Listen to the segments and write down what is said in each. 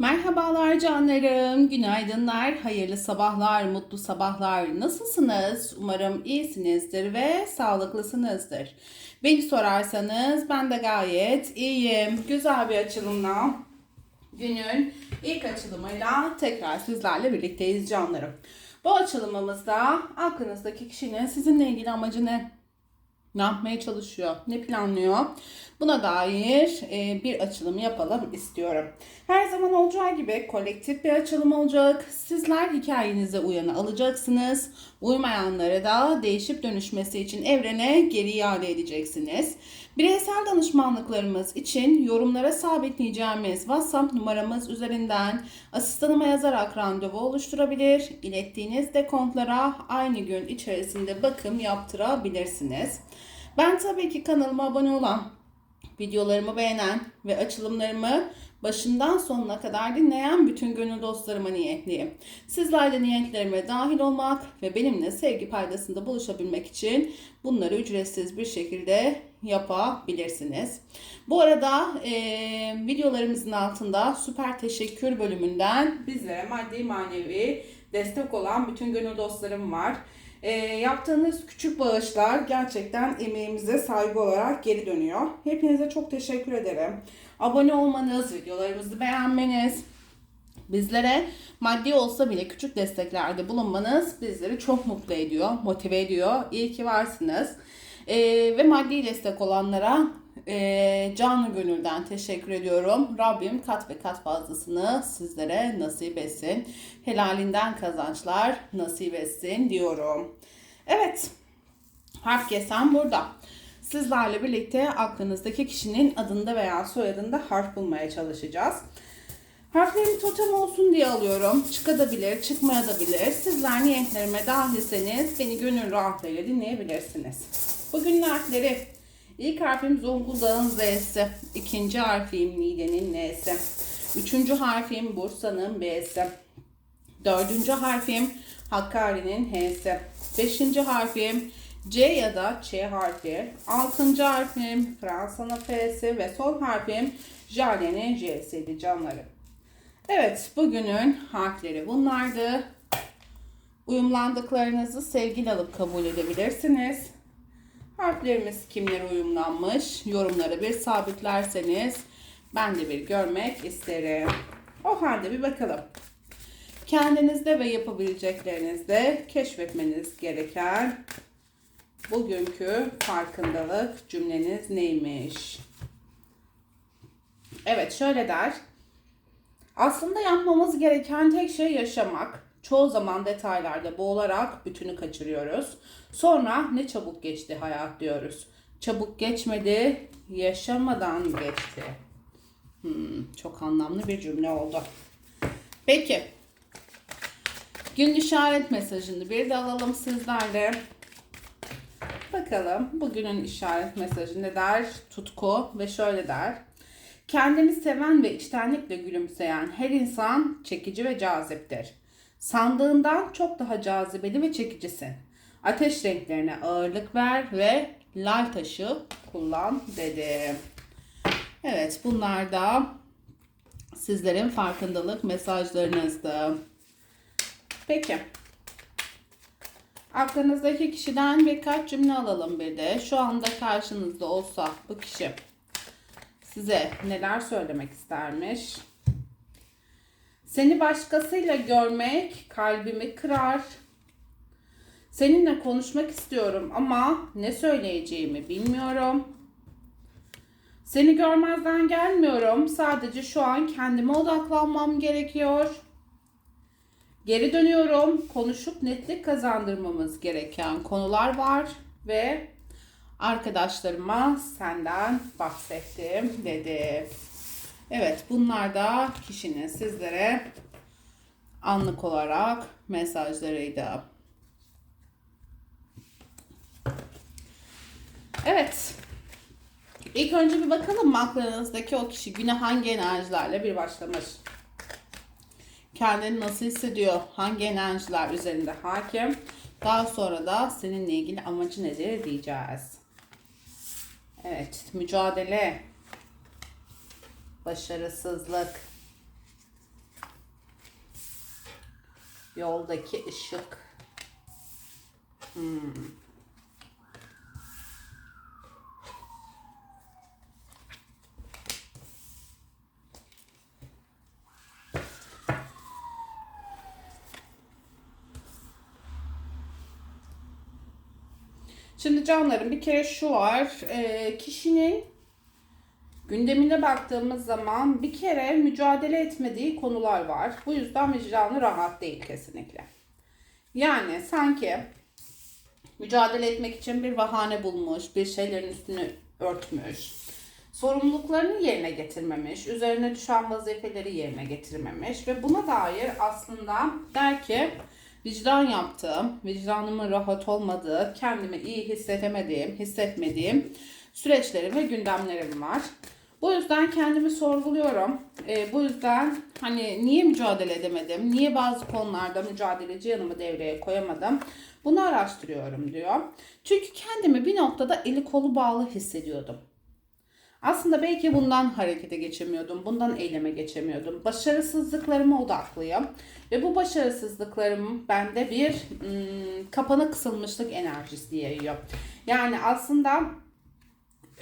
Merhabalar canlarım, günaydınlar, hayırlı sabahlar, mutlu sabahlar. Nasılsınız? Umarım iyisinizdir ve sağlıklısınızdır. Beni sorarsanız ben de gayet iyiyim. Güzel bir açılımla, günün ilk açılımıyla tekrar sizlerle birlikteyiz canlarım. Bu açılımımızda aklınızdaki kişinin sizinle ilgili amacı ne? Ne yapmaya çalışıyor, ne planlıyor? Buna dair e, bir açılım yapalım istiyorum. Her zaman olacağı gibi kolektif bir açılım olacak. Sizler hikayenize uyanı alacaksınız. Uymayanları da değişip dönüşmesi için evrene geri iade edeceksiniz. Bireysel danışmanlıklarımız için yorumlara sabitleyeceğimiz WhatsApp numaramız üzerinden asistanıma yazarak randevu oluşturabilir. İlettiğiniz dekontlara aynı gün içerisinde bakım yaptırabilirsiniz. Ben tabii ki kanalıma abone olan, videolarımı beğenen ve açılımlarımı başından sonuna kadar dinleyen bütün gönül dostlarıma niyetliyim. Sizler de niyetlerime dahil olmak ve benimle sevgi paydasında buluşabilmek için bunları ücretsiz bir şekilde yapabilirsiniz. Bu arada e, videolarımızın altında süper teşekkür bölümünden bizlere maddi manevi destek olan bütün gönül dostlarım var. E, yaptığınız küçük bağışlar gerçekten emeğimize saygı olarak geri dönüyor. Hepinize çok teşekkür ederim. Abone olmanız, videolarımızı beğenmeniz, bizlere maddi olsa bile küçük desteklerde bulunmanız bizleri çok mutlu ediyor, motive ediyor. İyi ki varsınız. E, ve maddi destek olanlara e, canı gönülden teşekkür ediyorum. Rabbim kat ve kat fazlasını sizlere nasip etsin. Helalinden kazançlar nasip etsin diyorum. Evet, harf kesen burada. Sizlerle birlikte aklınızdaki kişinin adında veya soyadında harf bulmaya çalışacağız. Harflerim totem olsun diye alıyorum. Çıkabilir, çıkmayabilir. Sizler niyetlerime dahilseniz beni gönül rahatlığıyla dinleyebilirsiniz. Bugün harfleri İlk harfim Zonguldak'ın Z'si. ikinci harfim Niğde'nin N'si. Üçüncü harfim Bursa'nın B'si. Dördüncü harfim Hakkari'nin H'si. Beşinci harfim C ya da Ç harfi. Altıncı harfim Fransa'nın F'si ve son harfim Jale'nin J'siydi canlarım. Evet bugünün harfleri bunlardı. Uyumlandıklarınızı sevgiyle alıp kabul edebilirsiniz. Harflerimiz kimlere uyumlanmış? Yorumlara bir sabitlerseniz ben de bir görmek isterim. O halde bir bakalım. Kendinizde ve yapabileceklerinizde keşfetmeniz gereken bugünkü farkındalık cümleniz neymiş? Evet şöyle der. Aslında yapmamız gereken tek şey yaşamak. Çoğu zaman detaylarda boğularak bütünü kaçırıyoruz. Sonra ne çabuk geçti hayat diyoruz. Çabuk geçmedi, yaşamadan geçti. Hmm, çok anlamlı bir cümle oldu. Peki. Gün işaret mesajını bir de alalım sizlerle. Bakalım bugünün işaret mesajı ne der? Tutku ve şöyle der. Kendini seven ve içtenlikle gülümseyen her insan çekici ve caziptir. Sandığından çok daha cazibeli ve çekicisin. Ateş renklerine ağırlık ver ve lal taşı kullan dedi. Evet bunlar da sizlerin farkındalık mesajlarınızdı. Peki. Aklınızdaki kişiden birkaç cümle alalım bir de. Şu anda karşınızda olsa bu kişi size neler söylemek istermiş? Seni başkasıyla görmek kalbimi kırar. Seninle konuşmak istiyorum ama ne söyleyeceğimi bilmiyorum. Seni görmezden gelmiyorum. Sadece şu an kendime odaklanmam gerekiyor. Geri dönüyorum. Konuşup netlik kazandırmamız gereken konular var ve arkadaşlarıma senden bahsettim dedi. Evet bunlar da kişinin sizlere anlık olarak mesajlarıydı. Evet. İlk önce bir bakalım aklınızdaki o kişi güne hangi enerjilerle bir başlamış? Kendini nasıl hissediyor? Hangi enerjiler üzerinde hakim? Daha sonra da seninle ilgili amacı nedir diyeceğiz. Evet, mücadele, başarısızlık, Yoldaki ışık. Hmm. Şimdi canlarım bir kere şu var. e, kişinin gündemine baktığımız zaman bir kere mücadele etmediği konular var. Bu yüzden vicdanı rahat değil kesinlikle. Yani sanki mücadele etmek için bir bahane bulmuş, bir şeylerin üstünü örtmüş, sorumluluklarını yerine getirmemiş, üzerine düşen vazifeleri yerine getirmemiş ve buna dair aslında der ki vicdan yaptığım, vicdanımın rahat olmadığı, kendimi iyi hissedemediğim, hissetmediğim süreçlerim ve gündemlerim var. Bu yüzden kendimi sorguluyorum. Ee, bu yüzden hani niye mücadele edemedim? Niye bazı konularda mücadeleci yanımı devreye koyamadım? Bunu araştırıyorum diyor. Çünkü kendimi bir noktada eli kolu bağlı hissediyordum. Aslında belki bundan harekete geçemiyordum, bundan eyleme geçemiyordum. Başarısızlıklarıma odaklıyım ve bu başarısızlıklarım bende bir ım, kapana kısılmışlık enerjisi yayıyor. Yani aslında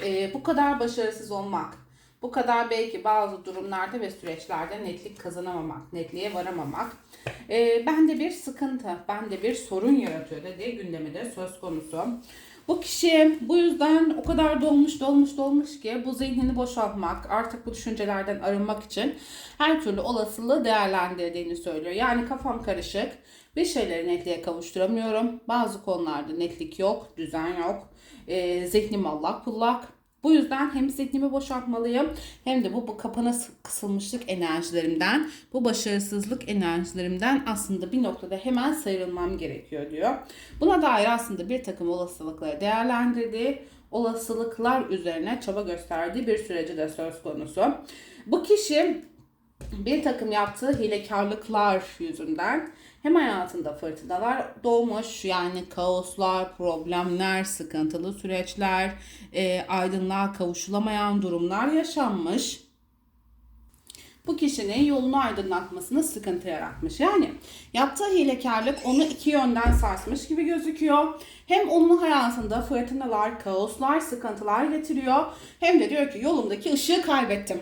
e, bu kadar başarısız olmak, bu kadar belki bazı durumlarda ve süreçlerde netlik kazanamamak, netliğe varamamak e, bende bir sıkıntı, bende bir sorun yaratıyor dediği gündemi de söz konusu. Bu kişi bu yüzden o kadar dolmuş dolmuş dolmuş ki bu zihnini boşaltmak, artık bu düşüncelerden arınmak için her türlü olasılığı değerlendirdiğini söylüyor. Yani kafam karışık, bir şeyleri netliğe kavuşturamıyorum. Bazı konularda netlik yok, düzen yok. E, zihnim allak pullak. Bu yüzden hem zihnimi boşaltmalıyım hem de bu, bu kapana kısılmışlık enerjilerimden, bu başarısızlık enerjilerimden aslında bir noktada hemen sıyrılmam gerekiyor diyor. Buna dair aslında bir takım olasılıkları değerlendirdiği, olasılıklar üzerine çaba gösterdiği bir süreci de söz konusu. Bu kişi bir takım yaptığı hilekarlıklar yüzünden hem hayatında fırtınalar doğmuş yani kaoslar, problemler, sıkıntılı süreçler, e, aydınlığa kavuşulamayan durumlar yaşanmış. Bu kişinin yolunu aydınlatmasına sıkıntı yaratmış. Yani yaptığı hilekarlık onu iki yönden sarsmış gibi gözüküyor. Hem onun hayatında fırtınalar, kaoslar, sıkıntılar getiriyor. Hem de diyor ki yolumdaki ışığı kaybettim.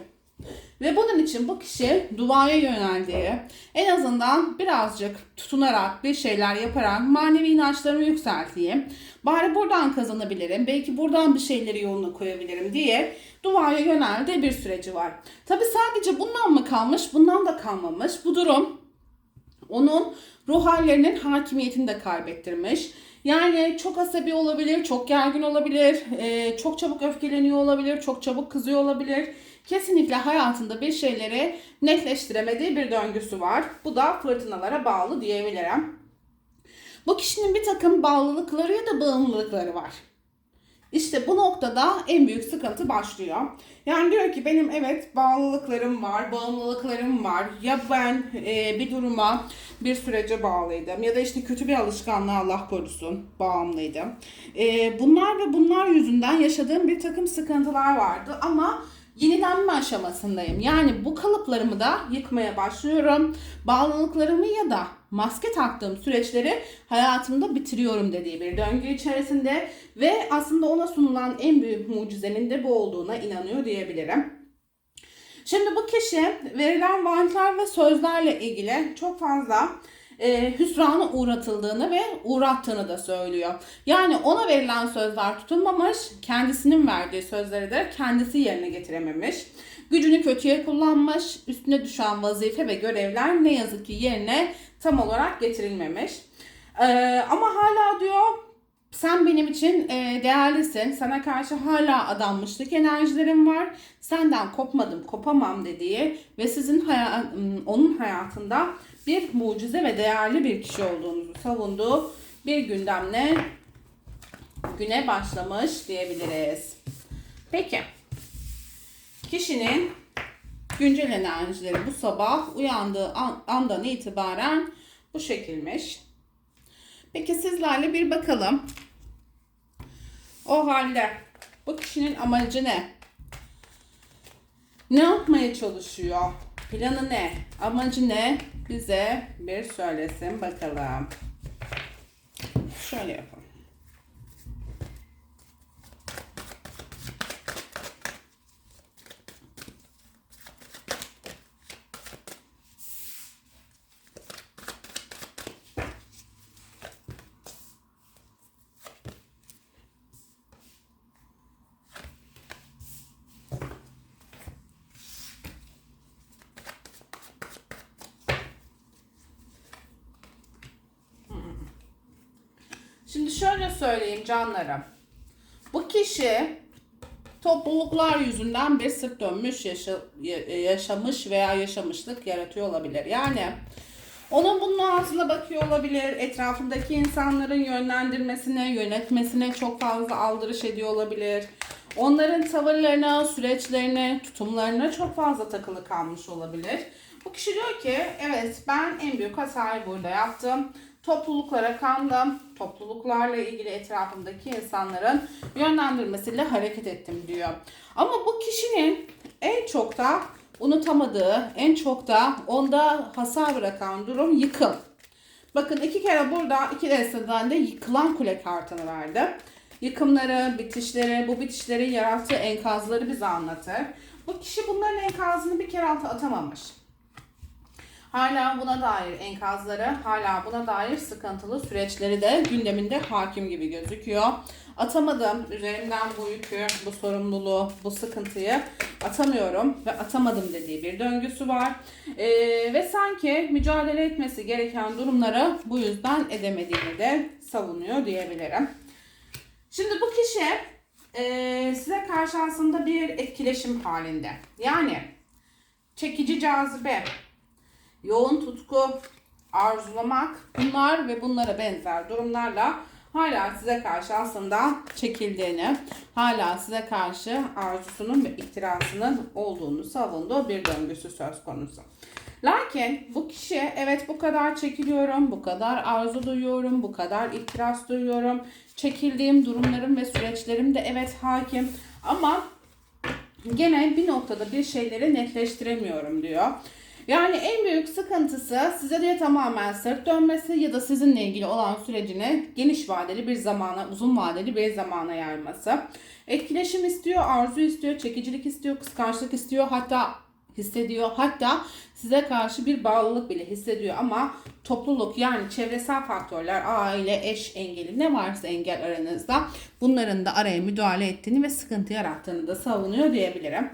Ve bunun için bu kişi duaya yöneldiği, en azından birazcık tutunarak bir şeyler yaparak manevi inançlarımı yükselteyim. Bari buradan kazanabilirim, belki buradan bir şeyleri yoluna koyabilirim diye duaya yöneldiği bir süreci var. Tabi sadece bundan mı kalmış, bundan da kalmamış. Bu durum onun ruh hallerinin hakimiyetini de kaybettirmiş. Yani çok asabi olabilir, çok gergin olabilir, çok çabuk öfkeleniyor olabilir, çok çabuk kızıyor olabilir kesinlikle hayatında bir şeyleri netleştiremediği bir döngüsü var. Bu da fırtınalara bağlı diyebilirim. Bu kişinin bir takım bağlılıkları ya da bağımlılıkları var. İşte bu noktada en büyük sıkıntı başlıyor. Yani diyor ki benim evet bağlılıklarım var, bağımlılıklarım var. Ya ben e, bir duruma, bir sürece bağlıydım ya da işte kötü bir alışkanlığa Allah korusun bağımlıydım. E, bunlar ve bunlar yüzünden yaşadığım bir takım sıkıntılar vardı ama yenilenme aşamasındayım. Yani bu kalıplarımı da yıkmaya başlıyorum. Bağlılıklarımı ya da maske taktığım süreçleri hayatımda bitiriyorum dediği bir döngü içerisinde ve aslında ona sunulan en büyük mucizenin de bu olduğuna inanıyor diyebilirim. Şimdi bu kişi verilen vaatler ve sözlerle ilgili çok fazla e, hüsrana uğratıldığını ve uğrattığını da söylüyor. Yani ona verilen sözler tutulmamış, kendisinin verdiği sözleri de kendisi yerine getirememiş. Gücünü kötüye kullanmış, üstüne düşen vazife ve görevler ne yazık ki yerine tam olarak getirilmemiş. E, ama hala diyor sen benim için e, değerlisin. Sana karşı hala adanmışlık enerjilerim var. Senden kopmadım, kopamam dediği ve sizin haya- onun hayatında bir mucize ve değerli bir kişi olduğunuzu savunduğu bir gündemle güne başlamış diyebiliriz. Peki. Kişinin güncel enerjileri bu sabah uyandığı an, andan itibaren bu şekilmiş. Peki sizlerle bir bakalım. O halde bu kişinin amacı ne? Ne yapmaya çalışıyor? Planı ne? Amacı ne? Bize bir söylesin bakalım. Şöyle yapalım. Şimdi şöyle söyleyeyim canlarım. Bu kişi topluluklar yüzünden bir sırt dönmüş yaşa- ya- yaşamış veya yaşamışlık yaratıyor olabilir. Yani onun bunun ağzına bakıyor olabilir. Etrafındaki insanların yönlendirmesine, yönetmesine çok fazla aldırış ediyor olabilir. Onların tavırlarına, süreçlerine, tutumlarına çok fazla takılı kalmış olabilir. Bu kişi diyor ki evet ben en büyük hatayı burada yaptım. Topluluklara kandım. Topluluklarla ilgili etrafımdaki insanların yönlendirmesiyle hareket ettim diyor. Ama bu kişinin en çok da unutamadığı, en çok da onda hasar bırakan durum yıkım. Bakın iki kere burada iki desteden de yıkılan kule kartını verdi. Yıkımları, bitişleri, bu bitişlerin yarattığı enkazları bize anlatır. Bu kişi bunların enkazını bir kere atamamış. Hala buna dair enkazları, hala buna dair sıkıntılı süreçleri de gündeminde hakim gibi gözüküyor. Atamadım, üzerimden bu yükü, bu sorumluluğu, bu sıkıntıyı atamıyorum ve atamadım dediği bir döngüsü var. Ee, ve sanki mücadele etmesi gereken durumları bu yüzden edemediğini de savunuyor diyebilirim. Şimdi bu kişi e, size karşı aslında bir etkileşim halinde. Yani çekici cazibe, yoğun tutku, arzulamak bunlar ve bunlara benzer durumlarla hala size karşı aslında çekildiğini, hala size karşı arzusunun ve ihtirasının olduğunu savunduğu bir döngüsü söz konusu. Lakin bu kişi evet bu kadar çekiliyorum, bu kadar arzu duyuyorum, bu kadar ihtiras duyuyorum. Çekildiğim durumlarım ve süreçlerim de evet hakim ama gene bir noktada bir şeyleri netleştiremiyorum diyor. Yani en büyük sıkıntısı size de tamamen sırt dönmesi ya da sizinle ilgili olan sürecini geniş vadeli bir zamana, uzun vadeli bir zamana yayması. Etkileşim istiyor, arzu istiyor, çekicilik istiyor, kıskançlık istiyor, hatta hissediyor. Hatta size karşı bir bağlılık bile hissediyor ama topluluk yani çevresel faktörler, aile, eş engeli ne varsa engel aranızda bunların da araya müdahale ettiğini ve sıkıntı yarattığını da savunuyor diyebilirim.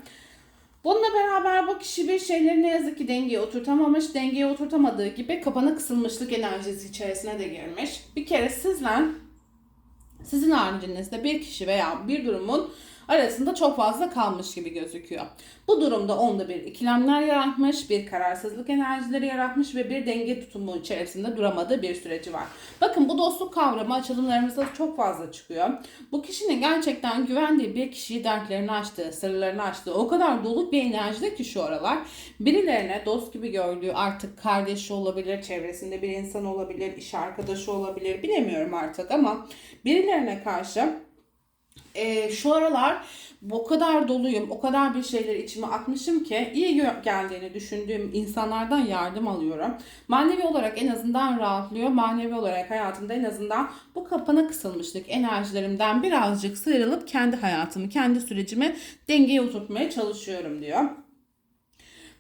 Bununla beraber bu kişi bir şeyleri ne yazık ki dengeye oturtamamış. Dengeye oturtamadığı gibi kapana kısılmışlık enerjisi içerisine de girmiş. Bir kere sizler sizin haricinizde bir kişi veya bir durumun arasında çok fazla kalmış gibi gözüküyor. Bu durumda onda bir ikilemler yaratmış, bir kararsızlık enerjileri yaratmış ve bir denge tutumu içerisinde duramadığı bir süreci var. Bakın bu dostluk kavramı açılımlarımızda çok fazla çıkıyor. Bu kişinin gerçekten güvendiği bir kişiyi dertlerini açtığı, sırlarını açtığı o kadar dolu bir enerjide ki şu aralar birilerine dost gibi gördüğü artık kardeşi olabilir, çevresinde bir insan olabilir, iş arkadaşı olabilir bilemiyorum artık ama birilerine karşı e, şu aralar o kadar doluyum, o kadar bir şeyler içime atmışım ki iyi geldiğini düşündüğüm insanlardan yardım alıyorum. Manevi olarak en azından rahatlıyor. Manevi olarak hayatımda en azından bu kapana kısılmışlık enerjilerimden birazcık sıyrılıp kendi hayatımı, kendi sürecimi dengeye oturtmaya çalışıyorum diyor.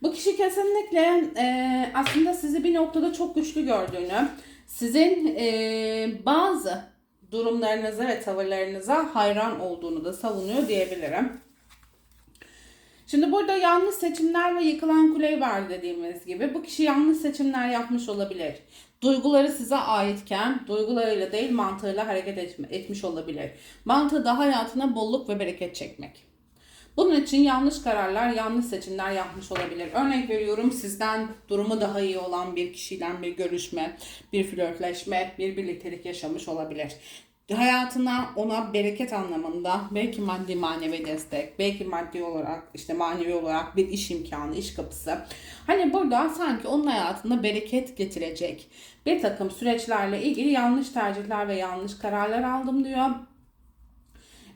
Bu kişi kesinlikle e, aslında sizi bir noktada çok güçlü gördüğünü, sizin e, bazı durumlarınıza ve tavırlarınıza hayran olduğunu da savunuyor diyebilirim. Şimdi burada yanlış seçimler ve yıkılan kuleyi var dediğimiz gibi bu kişi yanlış seçimler yapmış olabilir. Duyguları size aitken duygularıyla değil mantığıyla hareket etmiş olabilir. Mantığı da hayatına bolluk ve bereket çekmek. Bunun için yanlış kararlar, yanlış seçimler yapmış olabilir. Örnek veriyorum sizden durumu daha iyi olan bir kişiyle bir görüşme, bir flörtleşme, bir birliktelik yaşamış olabilir. Hayatına ona bereket anlamında belki maddi manevi destek, belki maddi olarak işte manevi olarak bir iş imkanı, iş kapısı. Hani burada sanki onun hayatında bereket getirecek bir takım süreçlerle ilgili yanlış tercihler ve yanlış kararlar aldım diyor.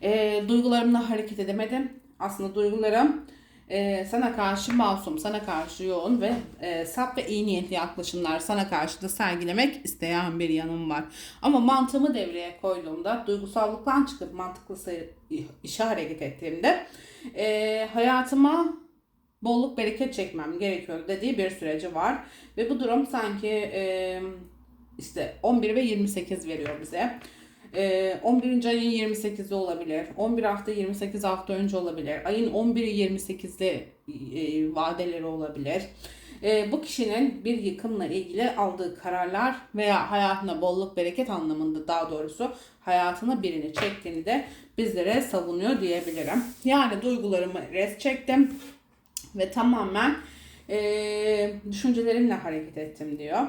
E, duygularımla hareket edemedim. Aslında duygularım e, sana karşı masum, sana karşı yoğun ve e, saf ve iyi niyetli yaklaşımlar sana karşı da sergilemek isteyen bir yanım var. Ama mantığımı devreye koyduğumda, duygusallıktan çıkıp mantıklı işe hareket ettiğimde e, hayatıma bolluk bereket çekmem gerekiyor dediği bir süreci var. Ve bu durum sanki e, işte 11 ve 28 veriyor bize. Ee, 11. ayın 28'i olabilir. 11 hafta 28 hafta önce olabilir. Ayın 11'i 28'de e, vadeleri olabilir. Ee, bu kişinin bir yıkımla ilgili aldığı kararlar veya hayatına bolluk bereket anlamında daha doğrusu hayatına birini çektiğini de bizlere savunuyor diyebilirim. Yani duygularımı res çektim ve tamamen e, düşüncelerimle hareket ettim diyor.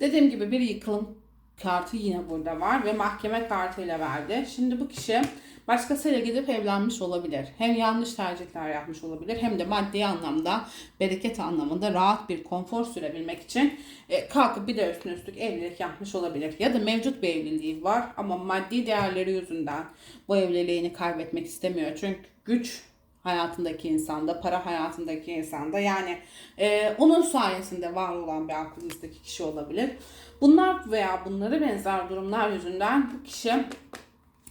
Dediğim gibi bir yıkılım kartı yine burada var ve mahkeme kartıyla verdi. Şimdi bu kişi başkasıyla gidip evlenmiş olabilir. Hem yanlış tercihler yapmış olabilir hem de maddi anlamda, bereket anlamında rahat bir konfor sürebilmek için e, kalkıp bir de üstüne üstlük evlilik yapmış olabilir. Ya da mevcut bir evliliği var ama maddi değerleri yüzünden bu evliliğini kaybetmek istemiyor. Çünkü güç hayatındaki insanda, para hayatındaki insanda yani e, onun sayesinde var olan bir aklınızdaki kişi olabilir. Bunlar veya bunlara benzer durumlar yüzünden bu kişi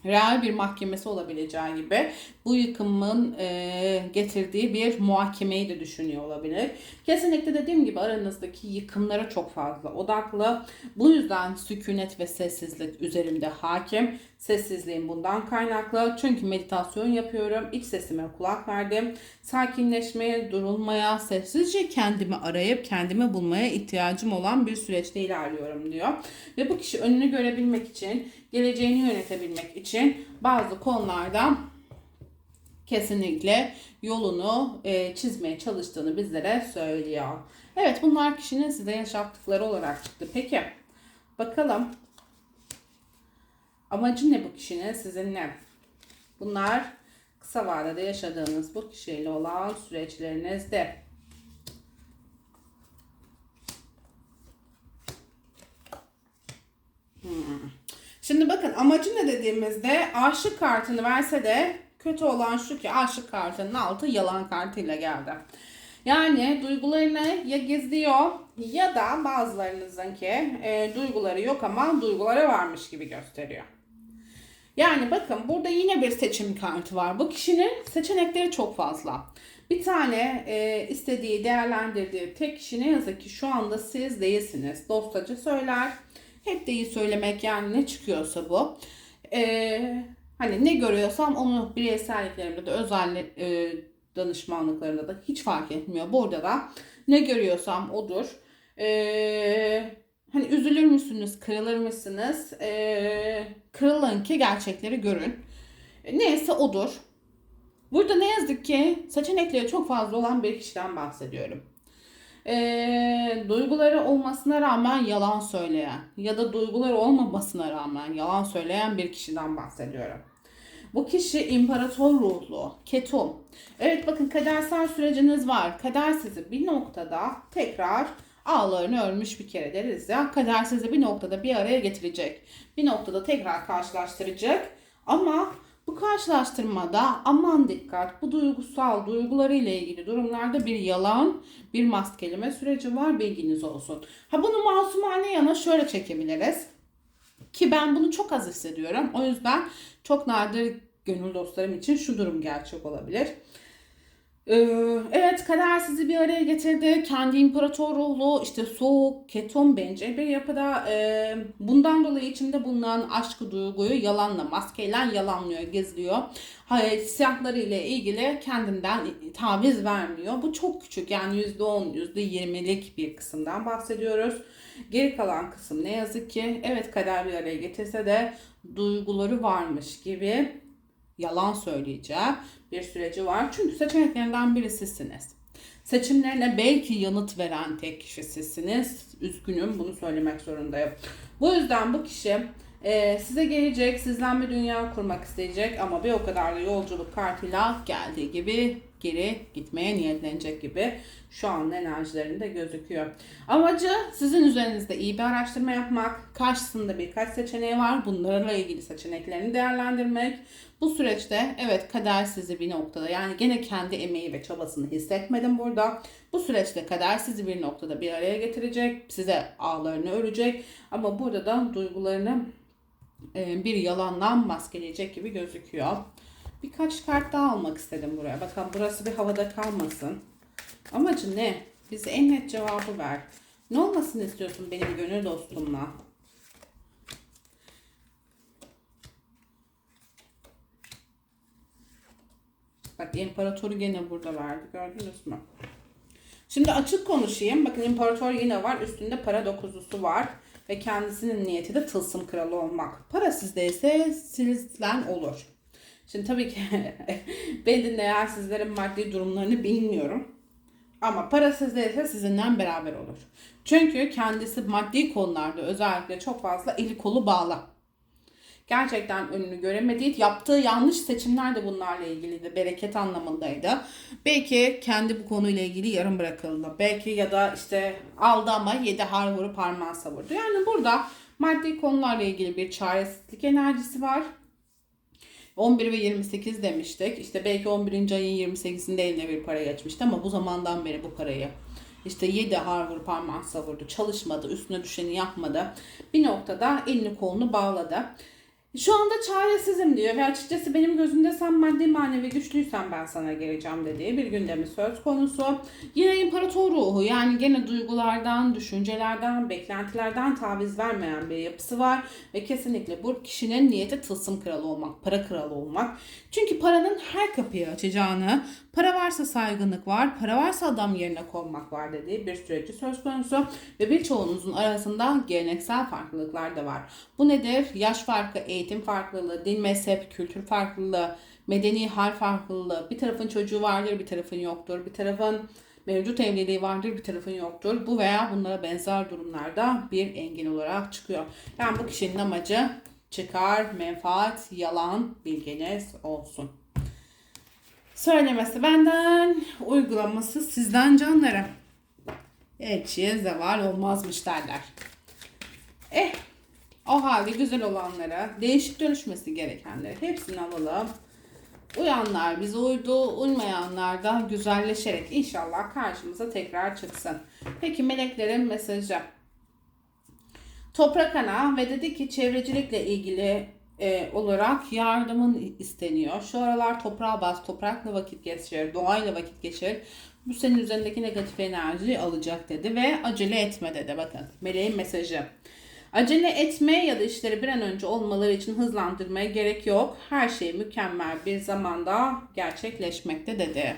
real bir mahkemesi olabileceği gibi bu yıkımın e, getirdiği bir muhakemeyi de düşünüyor olabilir. Kesinlikle dediğim gibi aranızdaki yıkımlara çok fazla odaklı. Bu yüzden sükunet ve sessizlik üzerimde hakim. Sessizliğim bundan kaynaklı. Çünkü meditasyon yapıyorum. İç sesime kulak verdim. Sakinleşmeye, durulmaya, sessizce kendimi arayıp kendimi bulmaya ihtiyacım olan bir süreçte ilerliyorum diyor. Ve bu kişi önünü görebilmek için, geleceğini yönetebilmek için bazı konularda kesinlikle yolunu e, çizmeye çalıştığını bizlere söylüyor. Evet bunlar kişinin size yaşattıkları olarak çıktı. Peki bakalım amacı ne bu kişinin sizinle? Bunlar kısa vadede yaşadığınız bu kişiyle olan süreçlerinizde. Hmm. Şimdi bakın amacı ne dediğimizde aşık kartını verse de kötü olan şu ki aşık kartının altı yalan kartıyla geldi. Yani duygularını ya gizliyor ya da bazılarınızınki e, duyguları yok ama duyguları varmış gibi gösteriyor. Yani bakın burada yine bir seçim kartı var. Bu kişinin seçenekleri çok fazla. Bir tane e, istediği, değerlendirdiği tek kişi ne yazık ki şu anda siz değilsiniz. Dostacı söyler. Hep de iyi söylemek yani ne çıkıyorsa bu. E, hani ne görüyorsam onu bireyselliklerimde de özel e, danışmanlıklarında da hiç fark etmiyor. Burada da ne görüyorsam odur. E, hani üzülür müsünüz, kırılır mısınız? E, kırılın ki gerçekleri görün. E, neyse odur. Burada ne yazık ki seçenekleri çok fazla olan bir kişiden bahsediyorum. E, duyguları olmasına rağmen yalan söyleyen ya da duyguları olmamasına rağmen yalan söyleyen bir kişiden bahsediyorum. Bu kişi imparator ruhlu, ketum. Evet bakın kadersel süreciniz var. Kader sizi bir noktada tekrar ağlarını örmüş bir kere deriz ya. Kader sizi bir noktada bir araya getirecek. Bir noktada tekrar karşılaştıracak. Ama bu karşılaştırmada aman dikkat bu duygusal duygularıyla ilgili durumlarda bir yalan, bir maskeleme süreci var bilginiz olsun. Ha bunu masumane yana şöyle çekebiliriz. Ki ben bunu çok az hissediyorum. O yüzden çok nadir gönül dostlarım için şu durum gerçek olabilir. Ee, evet kader sizi bir araya getirdi. Kendi imparator ruhlu, işte soğuk, keton bencil bir yapıda. Ee, bundan dolayı içinde bulunan aşkı, duyguyu yalanla, maskeyle yalanlıyor, gizliyor. Hayır, hissiyatları ile ilgili kendinden taviz vermiyor. Bu çok küçük yani %10, %20'lik bir kısımdan bahsediyoruz. Geri kalan kısım ne yazık ki evet kader bir araya getirse de duyguları varmış gibi yalan söyleyeceği bir süreci var. Çünkü seçeneklerinden biri sizsiniz. Seçimlerine belki yanıt veren tek kişi sizsiniz. Üzgünüm bunu söylemek zorundayım. Bu yüzden bu kişi e, size gelecek, sizden bir dünya kurmak isteyecek ama bir o kadar da yolculuk kartıyla geldiği gibi geri gitmeye niyetlenecek gibi şu an enerjilerinde gözüküyor. Amacı sizin üzerinizde iyi bir araştırma yapmak, karşısında birkaç seçeneği var. Bunlarla ilgili seçeneklerini değerlendirmek. Bu süreçte evet kader sizi bir noktada yani gene kendi emeği ve çabasını hissetmedim burada. Bu süreçte kader sizi bir noktada bir araya getirecek, size ağlarını örecek ama burada da duygularını bir yalandan maskeleyecek gibi gözüküyor. Birkaç kart daha almak istedim buraya. Bakın burası bir havada kalmasın. Amacı ne? Bize en net cevabı ver. Ne olmasını istiyorsun benim gönül dostumla? Bak imparatoru gene burada verdi. Gördünüz mü? Şimdi açık konuşayım. Bakın imparator yine var. Üstünde para dokuzusu var. Ve kendisinin niyeti de tılsım kralı olmak. Para sizdeyse sizden olur. Şimdi tabii ki beni dinleyen sizlerin maddi durumlarını bilmiyorum. Ama para sizdeyse sizinle beraber olur. Çünkü kendisi maddi konularda özellikle çok fazla eli kolu bağlı. Gerçekten önünü göremediği, yaptığı yanlış seçimler de bunlarla ilgiliydi. Bereket anlamındaydı. Belki kendi bu konuyla ilgili yarım bırakıldı. Belki ya da işte aldı ama yedi har vurup parmağı savurdu. Yani burada maddi konularla ilgili bir çaresizlik enerjisi var. 11 ve 28 demiştik. İşte belki 11. ayın 28'inde eline bir para geçmişti ama bu zamandan beri bu parayı işte yedi har vurup parmağı savurdu. Çalışmadı, üstüne düşeni yapmadı. Bir noktada elini kolunu bağladı. Şu anda çaresizim diyor ve açıkçası benim gözümde sen maddi manevi güçlüysen ben sana geleceğim dediği bir gündemi söz konusu. Yine imparator ruhu yani gene duygulardan, düşüncelerden, beklentilerden taviz vermeyen bir yapısı var. Ve kesinlikle bu kişinin niyeti tılsım kralı olmak, para kralı olmak. Çünkü paranın her kapıyı açacağını, para varsa saygınlık var, para varsa adam yerine konmak var dediği bir süreci söz konusu. Ve birçoğunuzun arasında geleneksel farklılıklar da var. Bu nedir? Yaş farkı, eğitim farklılığı, din, mezhep, kültür farklılığı, medeni hal farklılığı. Bir tarafın çocuğu vardır, bir tarafın yoktur. Bir tarafın mevcut evliliği vardır, bir tarafın yoktur. Bu veya bunlara benzer durumlarda bir engel olarak çıkıyor. Yani bu kişinin amacı çıkar, menfaat, yalan, bilginiz olsun. Söylemesi benden, uygulaması sizden canlarım. Elçiye zeval olmazmış derler. Eh, o halde güzel olanlara, değişik dönüşmesi gerekenleri hepsini alalım. Uyanlar bize uydu, uymayanlar da güzelleşerek inşallah karşımıza tekrar çıksın. Peki meleklerin mesajı. Toprak Ana ve dedi ki çevrecilikle ilgili e, olarak yardımın isteniyor. Şu aralar toprağa bas, toprakla vakit geçir, doğayla vakit geçir. Bu senin üzerindeki negatif enerjiyi alacak dedi ve acele etme dedi. Bakın meleğin mesajı. Acele etme ya da işleri bir an önce olmaları için hızlandırmaya gerek yok. Her şey mükemmel bir zamanda gerçekleşmekte dedi.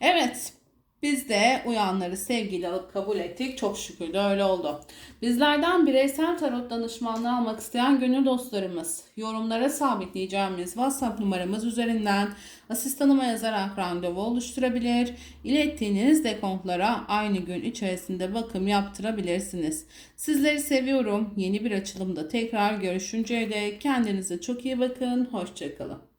Evet, biz de uyanları sevgiyle alıp kabul ettik. Çok şükür de öyle oldu. Bizlerden bireysel tarot danışmanlığı almak isteyen gönül dostlarımız yorumlara sabitleyeceğimiz WhatsApp numaramız üzerinden asistanıma yazarak randevu oluşturabilir. İlettiğiniz dekontlara aynı gün içerisinde bakım yaptırabilirsiniz. Sizleri seviyorum. Yeni bir açılımda tekrar görüşünceye dek kendinize çok iyi bakın. Hoşçakalın.